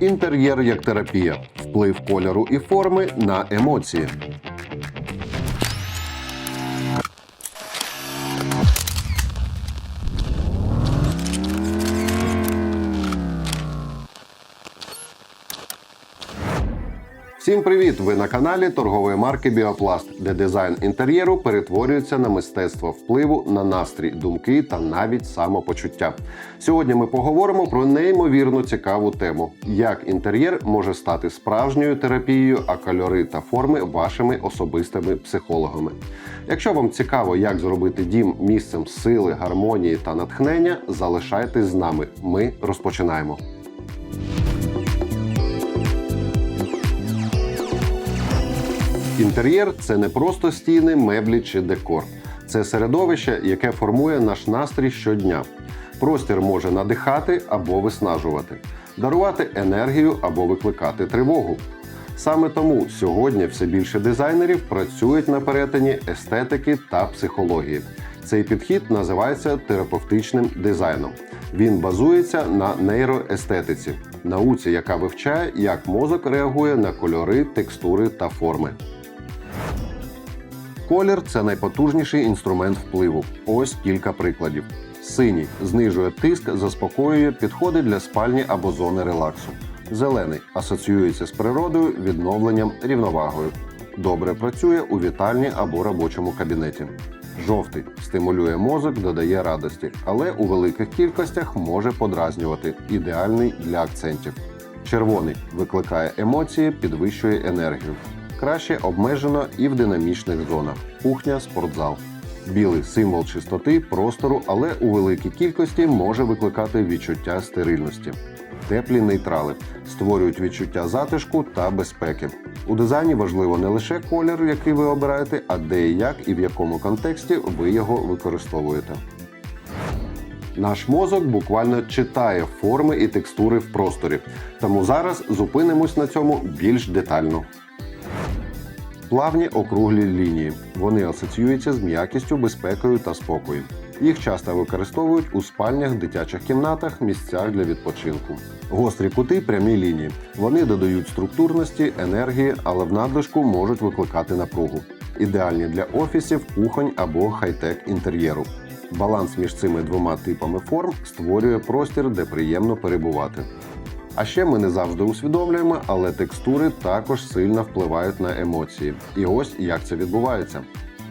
Інтер'єр як терапія. Вплив кольору і форми на емоції. Всім привіт! Ви на каналі торгової марки Біопласт, де дизайн інтер'єру перетворюється на мистецтво впливу на настрій, думки та навіть самопочуття. Сьогодні ми поговоримо про неймовірно цікаву тему: як інтер'єр може стати справжньою терапією, а кольори та форми вашими особистими психологами. Якщо вам цікаво, як зробити дім місцем сили, гармонії та натхнення, залишайтесь з нами. Ми розпочинаємо. Інтер'єр це не просто стіни, меблі чи декор. Це середовище, яке формує наш настрій щодня. Простір може надихати або виснажувати, дарувати енергію або викликати тривогу. Саме тому сьогодні все більше дизайнерів працюють на перетині естетики та психології. Цей підхід називається терапевтичним дизайном. Він базується на нейроестетиці, науці, яка вивчає, як мозок реагує на кольори, текстури та форми. Колір це найпотужніший інструмент впливу. Ось кілька прикладів. Синій знижує тиск, заспокоює, підходить для спальні або зони релаксу. Зелений асоціюється з природою, відновленням, рівновагою. Добре працює у вітальні або робочому кабінеті. Жовтий стимулює мозок, додає радості, але у великих кількостях може подразнювати, ідеальний для акцентів. Червоний викликає емоції, підвищує енергію. Краще обмежено і в динамічних зонах кухня, спортзал. Білий символ чистоти, простору, але у великій кількості може викликати відчуття стерильності. Теплі нейтрали створюють відчуття затишку та безпеки. У дизайні важливо не лише колір, який ви обираєте, а де і як і в якому контексті ви його використовуєте. Наш мозок буквально читає форми і текстури в просторі, тому зараз зупинимось на цьому більш детально. Плавні округлі лінії. Вони асоціюються з м'якістю, безпекою та спокоєм. Їх часто використовують у спальнях, дитячих кімнатах, місцях для відпочинку. Гострі кути прямі лінії. Вони додають структурності, енергії, але в надлишку можуть викликати напругу. Ідеальні для офісів, кухонь або хай-тек інтер'єру. Баланс між цими двома типами форм створює простір, де приємно перебувати. А ще ми не завжди усвідомлюємо, але текстури також сильно впливають на емоції. І ось як це відбувається.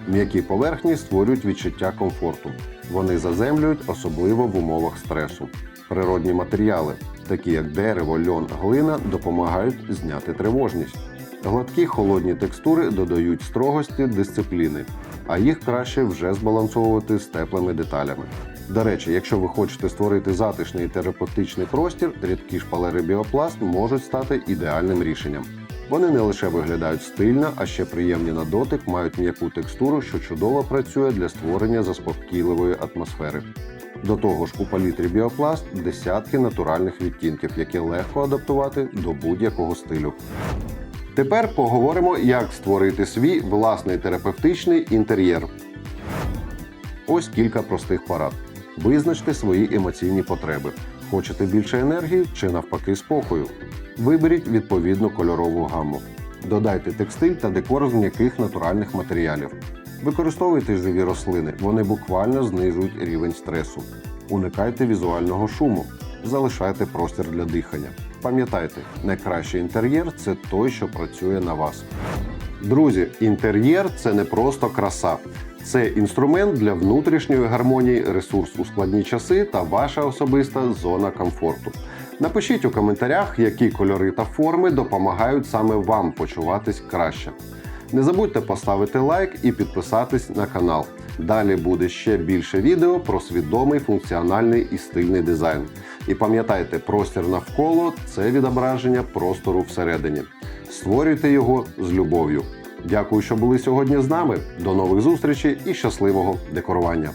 М'які поверхні створюють відчуття комфорту. Вони заземлюють, особливо в умовах стресу. Природні матеріали, такі як дерево, льон, глина, допомагають зняти тривожність. Гладкі холодні текстури додають строгості, дисципліни, а їх краще вже збалансовувати з теплими деталями. До речі, якщо ви хочете створити затишний терапевтичний простір, рідкі шпалери біопласт можуть стати ідеальним рішенням. Вони не лише виглядають стильно, а ще приємні на дотик, мають м'яку текстуру, що чудово працює для створення заспокійливої атмосфери. До того ж, у палітрі біопласт десятки натуральних відтінків, які легко адаптувати до будь-якого стилю. Тепер поговоримо, як створити свій власний терапевтичний інтер'єр. Ось кілька простих порад. Визначте свої емоційні потреби. Хочете більше енергії чи навпаки спокою. Виберіть відповідну кольорову гамму. Додайте текстиль та декор з м'яких натуральних матеріалів. Використовуйте живі рослини, вони буквально знижують рівень стресу. Уникайте візуального шуму. Залишайте простір для дихання. Пам'ятайте, найкращий інтер'єр це той, що працює на вас. Друзі, інтер'єр це не просто краса. Це інструмент для внутрішньої гармонії, ресурс у складні часи та ваша особиста зона комфорту. Напишіть у коментарях, які кольори та форми допомагають саме вам почуватись краще. Не забудьте поставити лайк і підписатись на канал. Далі буде ще більше відео про свідомий функціональний і стильний дизайн. І пам'ятайте, простір навколо це відображення простору всередині. Створюйте його з любов'ю. Дякую, що були сьогодні з нами. До нових зустрічей і щасливого декорування!